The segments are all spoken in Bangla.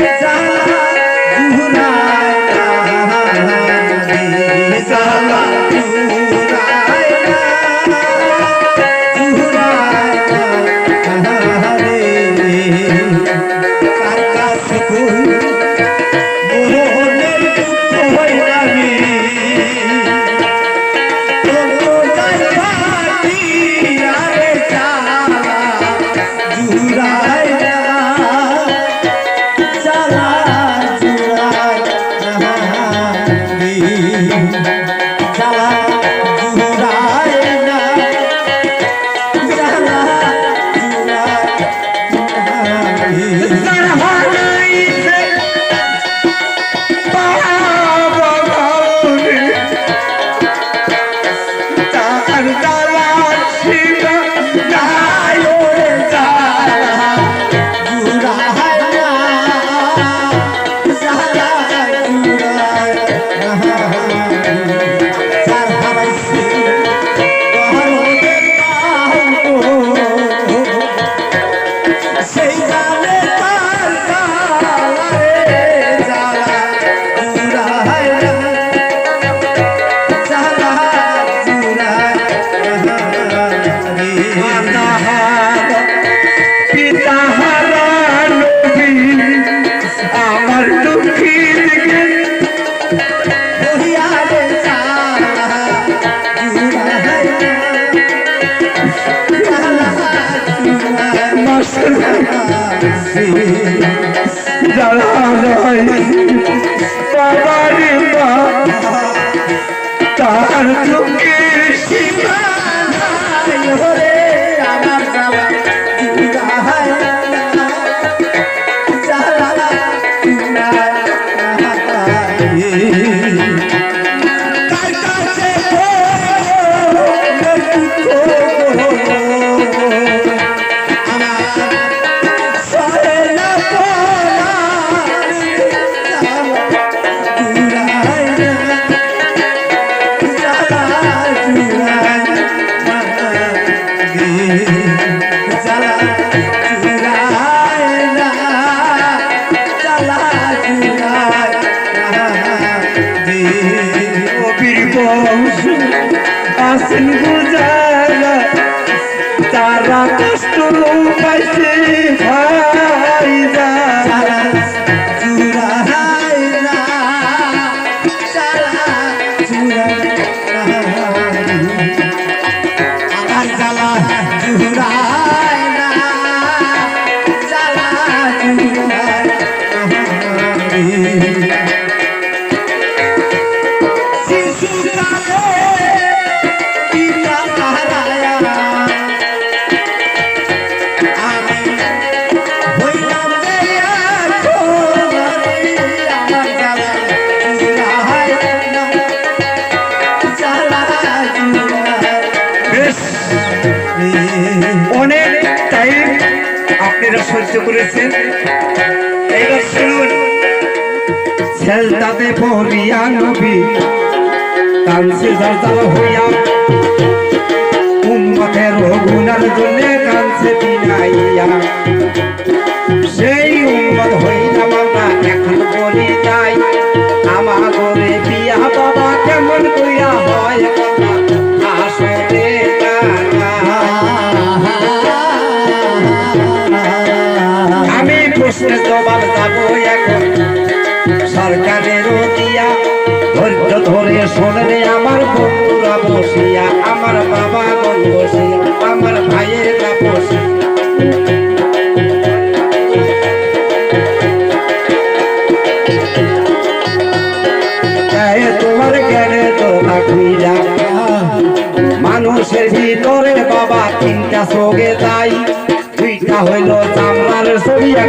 সেই রে। জ্বালা নয় বাবারে মা তার দুঃখের কষ্ট পাইছে ভাই। আপনারা সহ্য করেছেন? এইবার শুনুন। সেলতাতে পড়িয়া নবী কানসে জালজাল হইয়া আমি জবাব এখন ধৈর্য ধরে আমার বন্ধুরা বসিয়া, আমার বাবা আমার ভাইয়েরা তোমার মানুষের ভিতরে বাবা তিনটা চোখে যাই দুইটা হইল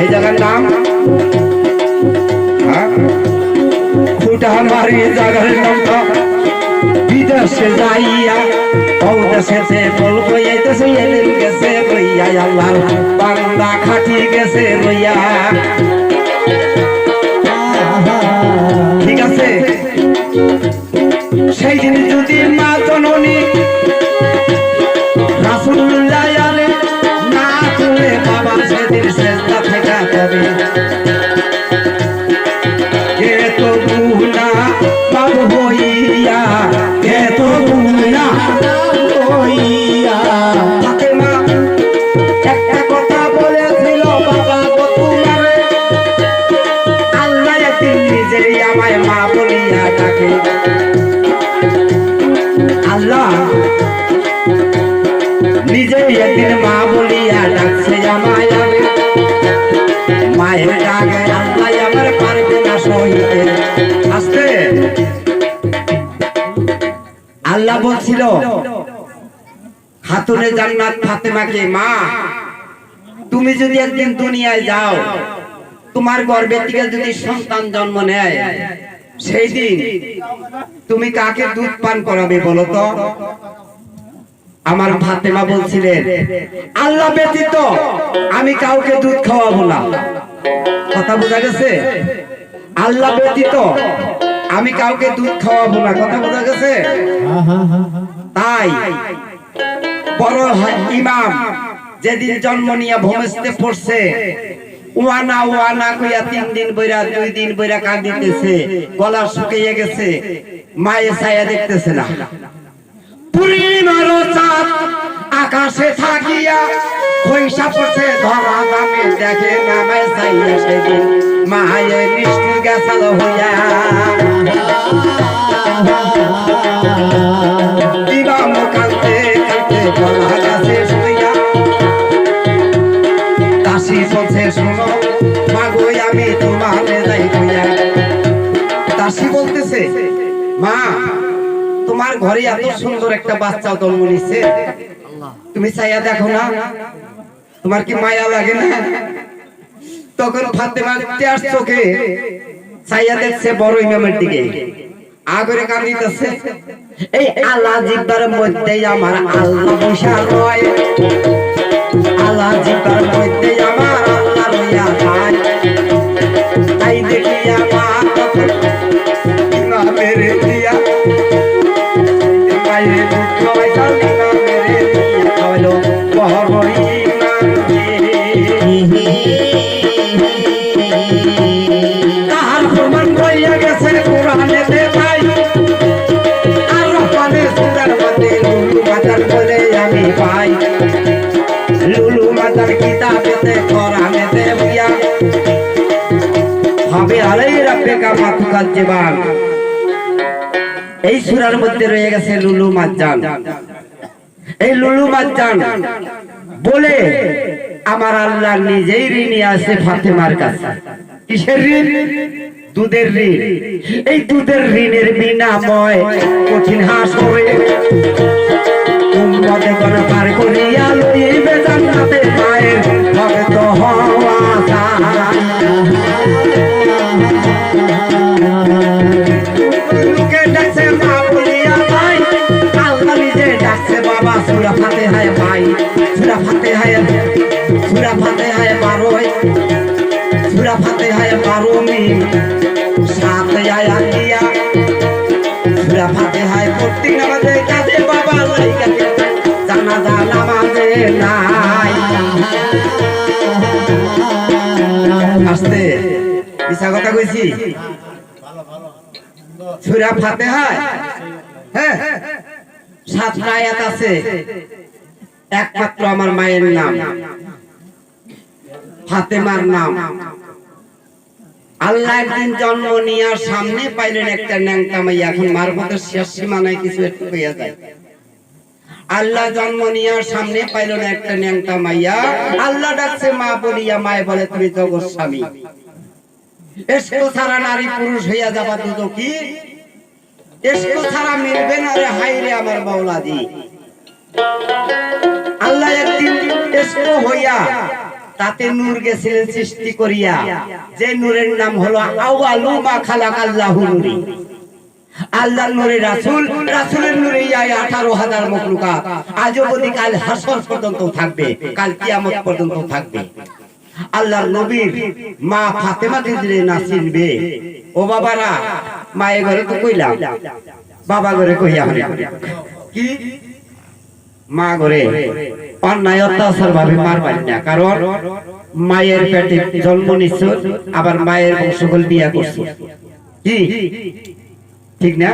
এই জায়গার নাম? হ্যাঁ? খুঁটা মারি জাগার নামটা বিদেশে যাইয়া ও দেশেতে বলব বান্দা খাটি গেছে রইয়া মায়ের ডাকে আল্লাহ আমার বলছিল খাতুনে জান্নাত ফাতেমাকে মা, তুমি যদি একদিন দুনিয়ায় যাও, তোমার গর্ভে থেকে যদি সন্তান জন্ম নেয়, সেই দিন তুমি কাকে দুধ পান করাবে বলো তো? আমার ফাতেমা বলছিলেন, আল্লাহ ব্যতীত আমি কাউকে দুধ খাওয়াবো না। কথা বোঝা গেছে? আল্লাহ ব্যতীত আমি কাউকে দুধ খাওয়াবো না। কথা বোঝা গেছে? তাই বড় ইমাম যেদিন জন্ম নিয়ে ভূমিষ্ঠে পড়ছে, ওয়ানা ওয়ানা কইয়া তিন দিন বইরা, দুই দিন বইরা কাঁদিতেছে গলা শুকিয়ে গেছে, মায়ে ছায়া দেখতেছে না। আকাশে থাকিয়া পয়সা পড়ছে, ধরা দামে দেখে নামায় চাইয়া সেদিন। মায়ে নিষ্ঠুর গেছাল হইয়া। ইমাম কাঁদতে কাঁদতে গলা দাসী বলছে, শোনো, মাগো, আমি তোমার যাই কইয়া দাসী বলতেছে, মা তোমার ঘরে এত সুন্দর একটা বাচ্চা জন্ম নিচ্ছে তুমি চাইয়া দেখো না। তোমার কি মায়া লাগে না? তখন তেয়ার চোখে চাইয়া দেখছে বড় ইমামের দিকে। আগরে কান্দিতেছে এই আল্লাহ জিব্বার মধ্যেই আমার আল্লাহ বসা রয় আল্লাহ জিব্বার মধ্যে এই সূরার মধ্যে রয়ে গেছে লুলু মাজান এই লুলু বলে, আমার আল্লাহ নিজেই ঋণী আছে ফাতেমার কাছে। কিসের ঋণ? দুধের ঋণ। এই দুধের ঋণের বিনাময় কঠিন উম্মতে গণ পার ফাতে হায় বারোই সুরা ফাতে হায় বারো মি সাত আয়া দিয়া সুরা ফাতে হায় প্রত্যেক নামাজে কাছে বাবা লাইকাকে জানাজা নামাজে নাই। আসতে, মিছা কথা কইছি? সুরা ফাতেহা হ্যাঁ সাতটা আয়াত আছে, একমাত্র আমার মায়ের নাম। ফাতেমার নাম। আল্লাহ একদিন জন্ম নিয়ার সামনে পাইলেন একটা ন্যাংটা মাইয়া। এখন মারফতের শেষ সীমানায় কিছু একটু হইয়া যায়। আল্লাহ জন্ম নিয়ার সামনে পাইল না একটা ন্যাংটা মাইয়া। আল্লাহ ডাকছে, মা বলিয়া মায় বলে, তুমি জগৎ স্বামী। এসকো ছাড়া নারী পুরুষ হইয়া যাবা দুটো কি? এসকো ছাড়া মিলবে না রে হাই রে আমার মাওলাদি। আল্লাহ একদিন এসকো হইয়া তাতে নূর গেছিলেন সৃষ্টি করিয়া। যে নূরের নাম হলো আউয়ালু মা খালাক আল্লাহু নূরি। আল্লাহ নূরে রাসূল, রাসূলের নূরে আঠারো হাজার মখলুকাত। আজও অবধি কাল হাসর পর্যন্ত থাকবে, কাল কিয়ামত পর্যন্ত থাকবে। আল্লাহর নবীর মা ফাতেমা দিদিরে না চিনবে। ও বাবারা, মায়ের ঘরে তো কইলাম, বাবা ঘরে কইয়া কি? মা ঘরে। অন্যায় অত্যাচার ভাবে মারবেন না, কারণ মায়ের পেটে জন্ম নিচ্ছ আবার মায়ের বংশগল বিয়া করছ। কি? ঠিক না?